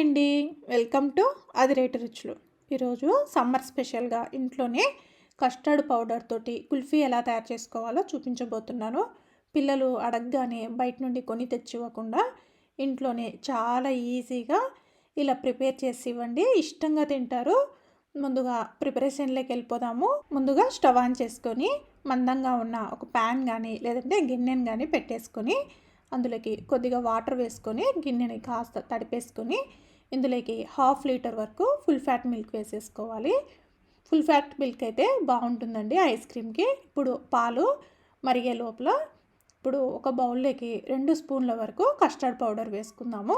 అండి. Welcome to అది rate రుచులు. ఈరోజు సమ్మర్ స్పెషల్గా ఇంట్లోనే కస్టర్డ్ పౌడర్ తోటి కుల్ఫీ ఎలా తయారు చేసుకోవాలో చూపించబోతున్నాను. పిల్లలు అడగగానే బయట నుండి కొని తెచ్చివ్వకుండా ఇంట్లోనే చాలా ఈజీగా ఇలా ప్రిపేర్ చేసి ఇవ్వండి. ఇష్టంగా తింటారు. ముందుగా ప్రిపరేషన్లోకి వెళ్ళిపోదాము. ముందుగా స్టవ్ ఆన్ చేసుకొని మందంగా ఉన్న ఒక ప్యాన్ కానీ లేదంటే గిన్నెని కానీ పెట్టేసుకొని అందులోకి కొద్దిగా వాటర్ వేసుకొని గిన్నెని కాస్త తడిపేసుకొని ఇందులోకి హాఫ్ లీటర్ వరకు ఫుల్ ఫ్యాట్ మిల్క్ వేసేసుకోవాలి. ఫుల్ ఫ్యాట్ మిల్క్ అయితే బాగుంటుందండి ఐస్ క్రీమ్కి. ఇప్పుడు పాలు మరిగే లోపల ఇప్పుడు ఒక బౌల్లోకి రెండు స్పూన్ల వరకు కస్టర్డ్ పౌడర్ వేసుకుందాము.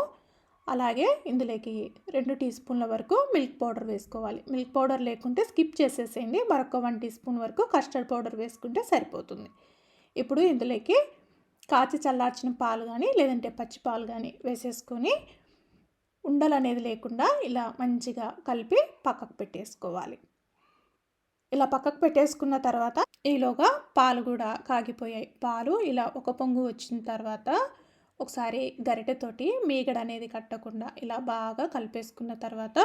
అలాగే ఇందులోకి రెండు టీ స్పూన్ల వరకు మిల్క్ పౌడర్ వేసుకోవాలి. మిల్క్ పౌడర్ లేకుంటే స్కిప్ చేసేసేయండి. మరొక వన్ టీ స్పూన్ వరకు కస్టర్డ్ పౌడర్ వేసుకుంటే సరిపోతుంది. ఇప్పుడు ఇందులోకి కాచి చల్లార్చిన పాలు కానీ లేదంటే పచ్చి పాలు కానీ వేసేసుకొని ఉండలు అనేది లేకుండా ఇలా మంచిగా కలిపి పక్కకు పెట్టేసుకోవాలి. ఇలా పక్కకు పెట్టేసుకున్న తర్వాత ఈలోగా పాలు కూడా కాగిపోయాయి. పాలు ఇలా ఒక పొంగు వచ్చిన తర్వాత ఒకసారి గరిటెతోటి మీగడ అనేది కట్టకుండా ఇలా బాగా కలిపేసుకున్న తర్వాత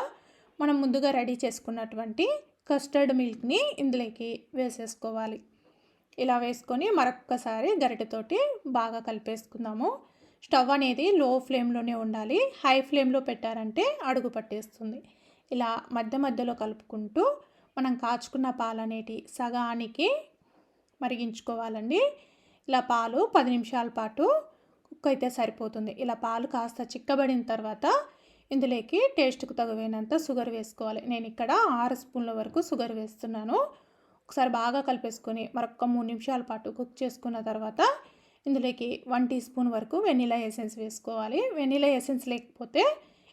మనం ముందుగా రెడీ చేసుకున్నటువంటి కస్టర్డ్ మిల్క్ని ఇందులోకి వేసేసుకోవాలి. ఇలా వేసుకొని మరొక్కసారి గరిటెతోటి బాగా కలిపేసుకుందాము. స్టవ్ అనేది లో ఫ్లేమ్లోనే ఉండాలి. హై ఫ్లేమ్లో పెట్టారంటే అడుగు పట్టేస్తుంది. ఇలా మధ్య మధ్యలో కలుపుకుంటూ మనం కాచుకున్న పాలు అనేటి సగానికి మరిగించుకోవాలండి. ఇలా పాలు పది నిమిషాల పాటు కుక్ అయితే సరిపోతుంది. ఇలా పాలు కాస్త చిక్కబడిన తర్వాత ఇందులోకి టేస్ట్కు తగువైనంత షుగర్ వేసుకోవాలి. నేను ఇక్కడ ఆరు స్పూన్ల వరకు షుగర్ వేస్తున్నాను. ఒకసారి బాగా కలిపేసుకొని మరొక మూడు నిమిషాల పాటు కుక్ చేసుకున్న తర్వాత ఇందులోకి వన్ టీ స్పూన్ వరకు వెనిలా ఎసెన్స్ వేసుకోవాలి. వెనిలా ఎసెన్స్ లేకపోతే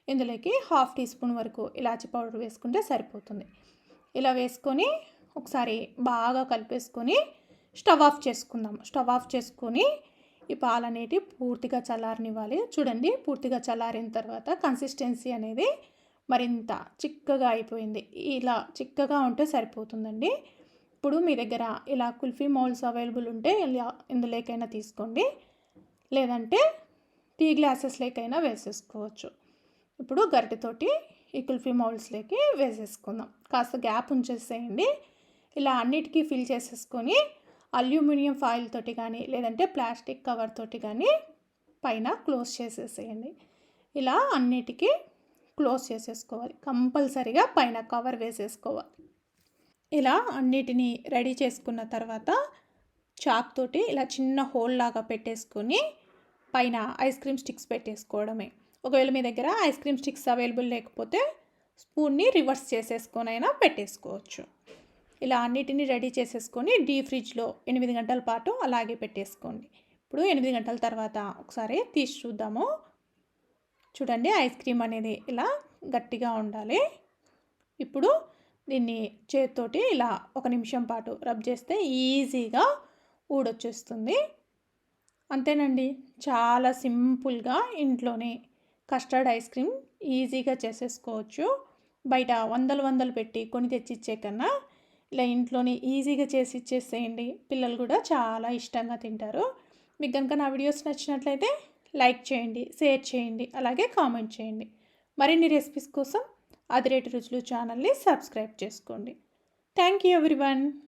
ఇందులోకి హాఫ్ టీ స్పూన్ వరకు ఇలాచి పౌడర్ వేసుకుంటే సరిపోతుంది. ఇలా వేసుకొని ఒకసారి బాగా కలిపేసుకొని స్టవ్ ఆఫ్ చేసుకుందాం. స్టవ్ ఆఫ్ చేసుకొని ఈ పాలు అనేటి పూర్తిగా చల్లారనివ్వాలి. చూడండి పూర్తిగా చల్లారిన తర్వాత కన్సిస్టెన్సీ అనేది మరింత చిక్కగా అయిపోయింది. ఇలా చిక్కగా ఉంటే సరిపోతుందండి. ఇప్పుడు మీ దగ్గర ఇలా కుల్ఫీ మౌల్స్ అవైలబుల్ ఉంటే ఇందులోకైనా తీసుకోండి. లేదంటే టీ గ్లాసెస్లోకైనా వేసేసుకోవచ్చు. ఇప్పుడు గరిటెతోటి ఈ కుల్ఫీ మౌల్స్లోకి వేసేసుకుందాం. కాస్త గ్యాప్ ఉంచేసేయండి. ఇలా అన్నిటికీ ఫిల్ చేసేసుకొని అల్యూమినియం ఫాయిల్ తోటి కానీ లేదంటే ప్లాస్టిక్ కవర్ తోటి కానీ పైన క్లోజ్ చేసేసేయండి. ఇలా అన్నిటికీ క్లోజ్ చేసేసుకోవాలి. కంపల్సరిగా పైన కవర్ వేసేసుకోవాలి. ఇలా అన్నిటినీ రెడీ చేసుకున్న తర్వాత చాక్ తోటి ఇలా చిన్న హోల్ లాగా పెట్టేసుకొని పైన ఐస్ క్రీమ్ స్టిక్స్ పెట్టేసుకోవడమే. ఒకవేళ మీ దగ్గర ఐస్ క్రీమ్ స్టిక్స్ అవైలబుల్ లేకపోతే స్పూన్ని రివర్స్ చేసేసుకొని అయినా పెట్టేసుకోవచ్చు. ఇలా అన్నిటినీ రెడీ చేసేసుకొని డీ ఫ్రిడ్జ్లో ఎనిమిది గంటల పాటు అలాగే పెట్టేసుకోండి. ఇప్పుడు ఎనిమిది గంటల తర్వాత ఒకసారి తీసి చూద్దాము. చూడండి ఐస్ క్రీమ్ అనేది ఇలా గట్టిగా ఉండాలి. ఇప్పుడు దీన్ని చేతితోటి ఇలా ఒక నిమిషం పాటు రబ్ చేస్తే ఈజీగా ఊడొచ్చేస్తుంది. అంతేనండి చాలా సింపుల్గా ఇంట్లోనే కస్టర్డ్ ఐస్ క్రీమ్ ఈజీగా చేసేసుకోవచ్చు. బయట వందలు వందలు పెట్టి కొని తెచ్చిచ్చే కన్నా ఇలా ఇంట్లోనే ఈజీగా చేసి ఇచ్చేసేయండి. పిల్లలు కూడా చాలా ఇష్టంగా తింటారు. మీకు కనుక నా వీడియోస్ నచ్చినట్లయితే లైక్ చేయండి షేర్ చేయండి అలాగే కామెంట్ చేయండి. మరిన్ని రెసిపీస్ కోసం అదిరేటి రుచులు ఛానల్ని సబ్స్క్రైబ్ చేసుకోండి. Thank you everyone.